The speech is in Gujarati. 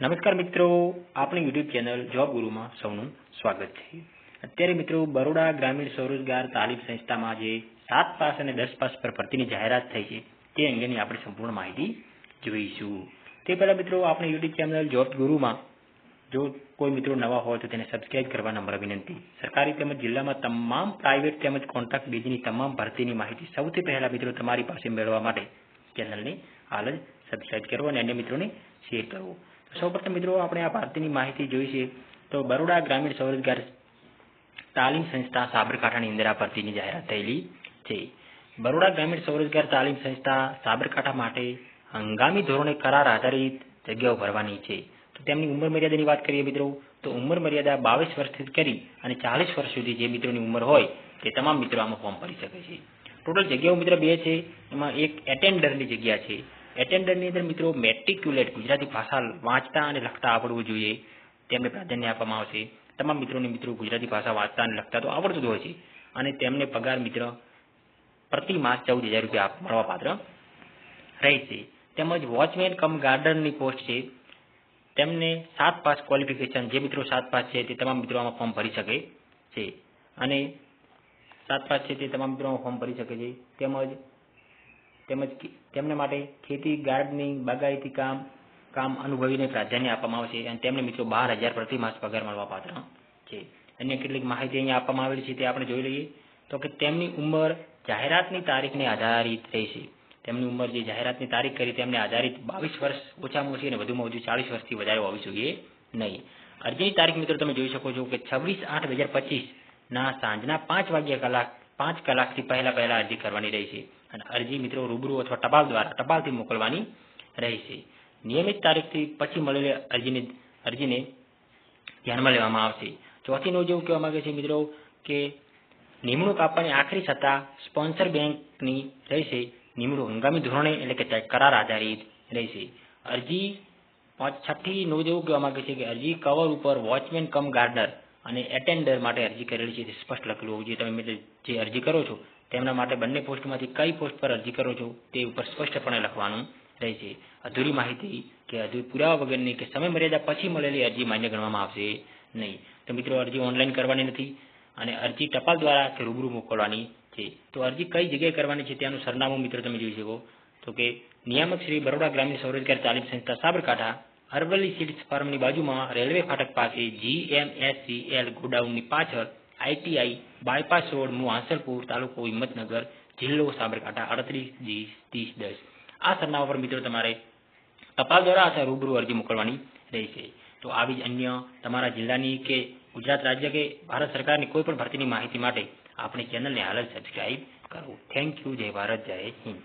નમસ્કાર મિત્રો, આપણી યુટ્યુબ ચેનલ જોબ ગુરુમાં સૌનું સ્વાગત છે. અત્યારે મિત્રો, બરોડા ગ્રામીણ સ્વરોજગાર તાલીમ સંસ્થામાં જે સાત પાસ અને દસ પાસ પર ભરતીની જાહેરાત થઈ છે, તે અંગેની આપણે સંપૂર્ણ માહિતી જોઈશું. તે પહેલા મિત્રો, આપણી યુટ્યુબ ચેનલ જોબ ગુરુમાં જો કોઈ મિત્રો નવા હોય તો તેને સબસ્ક્રાઇબ કરવા નંબર વિનંતી. સરકારી તેમજ જિલ્લામાં તમામ પ્રાઇવેટ તેમજ કોન્ટ્રાક્ટ બેઝની તમામ ભરતીની માહિતી સૌથી પહેલા મિત્રો તમારી પાસે મેળવવા માટે ચેનલને હાલ જ સબસ્ક્રાઇબ કરો અને અન્ય મિત્રોને શેર કરવો સૌપ્રથમ મિત્રો, આપણે આ ભરતીની માહિતી જોઈ છે. તો બરોડા ગ્રામીણ સ્વરોજગાર તાલીમ સંસ્થા સાબરકાંઠાની અંદર આ ભરતીની જાહેરાત થયેલી છે. બરોડા ગ્રામીણ સ્વરોજગાર તાલીમ સંસ્થા સાબરકાંઠા માટે હંગામી ધોરણે કરાર આધારિત જગ્યાઓ ભરવાની છે. તો તેમની ઉંમર મર્યાદાની વાત કરીએ મિત્રો, તો ઉંમર મર્યાદા બાવીસ વર્ષથી કરી અને ચાલીસ વર્ષ સુધી જે મિત્રોની ઉંમર હોય તે તમામ મિત્રો આમાં ફોર્મ ભરી શકે છે. ટોટલ જગ્યાઓ મિત્ર બે છે, એમાં એક એટેન્ડરની જગ્યા છે. એટેન્ડરની અંદર મિત્રો મેટ્રિક્યુલેટ ગુજરાતી ભાષા વાંચતા અને લખતા આવડવું જોઈએ. તેમને પ્રાધાન્ય આપવામાં આવશે. તમામ મિત્રોને મિત્રો ગુજરાતી ભાષા વાંચતા અને લખતા તો આવડતું હોય છે. અને તેમને પગાર મિત્ર પ્રતિ માસ ચૌદ હજાર રૂપિયા મળવા પાત્ર રહેશે. તેમજ વોચમેન કમ ગાર્ડનની પોસ્ટ છે. તેમને સાત પાસ ક્વોલિફિકેશન જે મિત્રો સાત પાસ છે તે તમામ મિત્રો આમાં ફોર્મ ભરી શકે છે. અને સાત પાસ છે તે તમામ મિત્રો ફોર્મ ભરી શકે છે. તેમજ તેમજ તેમને માટે ખેતી, ગાર્ડનિંગ, બાગાયતી કામ કામ અનુભવીને પ્રાધાન્ય આપવામાં આવશે અને તેમને મિત્રો બાર હજાર પ્રતિ માસ પગાર મળવા પાત્ર છે. અન્ય કેટલીક માહિતી અહીંયા આપવામાં આવેલી છે તે આપણે જોઈ લઈએ. તો કે તેમની ઉંમર જાહેરાતની તારીખને આધારિત રહેશે. તેમની ઉંમર જે જાહેરાતની તારીખ કરી તેમને આધારિત બાવીસ વર્ષ ઓછામાં ઓછી અને વધુમાં વધુ ચાલીસ વર્ષથી વધારે હોવી જોઈએ નહીં. અરજીની તારીખ મિત્રો તમે જોઈ શકો છો કે છવ્વીસ આઠ બે હજાર પચીસ ના સાંજના પાંચ વાગ્યા કલાક પાંચ કલાકથી પહેલા પહેલા અરજી કરવાની રહેશે અને અરજી મિત્રો રૂબરૂ અથવા ટપાલ દ્વારા ટપાલથી મોકલવાની રહેશે નિયમિત તારીખથી પછી મળેલી અરજીને અરજીને ધ્યાનમાં લેવામાં આવશે. ચોથી નોંધ એવું કહેવા માંગે છે મિત્રો કે નિમણૂક આપવાની આખરી સત્તા સ્પોન્સર બેંકની રહેશે નિમણૂક હંગામી ધોરણે એટલે કે કરાર આધારિત રહેશે અરજી છઠ્ઠી નોંધ એવું કહેવા માંગે છે કે અરજી કવર ઉપર વોચમેન કમ ગાર્ડનર અને એટેન્ડર માટે અરજી કરેલી છે તે સ્પષ્ટ લખેલું હોવું જોઈએ તમે જે અરજી કરો છો, તેમના માટે બંને પોસ્ટમાંથી કઈ પોસ્ટ પર અરજી કરો છો, તે ઉપર સ્પષ્ટપણે લખવાનું રહેશે. અધૂરી માહિતી કે અધૂરી પુરાવા વગરની કે સમય મર્યાદા પછી મળેલી અરજી માન્ય ગણવામાં આવશે નહીં. તો મિત્રો, અરજી ઓનલાઈન કરવાની નથી અને અરજી ટપાલ દ્વારા કે રૂબરૂ મોકલવાની છે. તો અરજી કઈ જગ્યાએ કરવાની છે ત્યાંનું સરનામું મિત્રો તમે જોઈ શકો. તો કે નિયામક શ્રી બરોડા ગ્રામીણ સ્વરોજગાર તાલીમ સંસ્થા સાબરકાંઠા અરવલ્લી સીડ્સ ફાર્મની બાજુમાં રેલવે ફાટક પાસે જીએમએસસીએલ ગોડાઉનની પાછળ આઈટીઆઈ બાયપાસ રોડનું આંસલપુર તાલુકો હિંમતનગર જિલ્લો સાબરકાંઠા અડત્રીસ જી ત્રીસ દસ. આ સરનામા પર મિત્રો તમારે ટપાલ દ્વારા અથવા રૂબરૂ અરજી મોકલવાની રહેશે. તો આવી જ અન્ય તમારા જિલ્લાની કે ગુજરાત રાજ્ય કે ભારત સરકારની કોઈ પણ ભરતીની માહિતી માટે આપણી ચેનલને હાલ જ સબસ્ક્રાઇબ કરો. થેન્ક યુ જય ભારત. જય હિન્દ.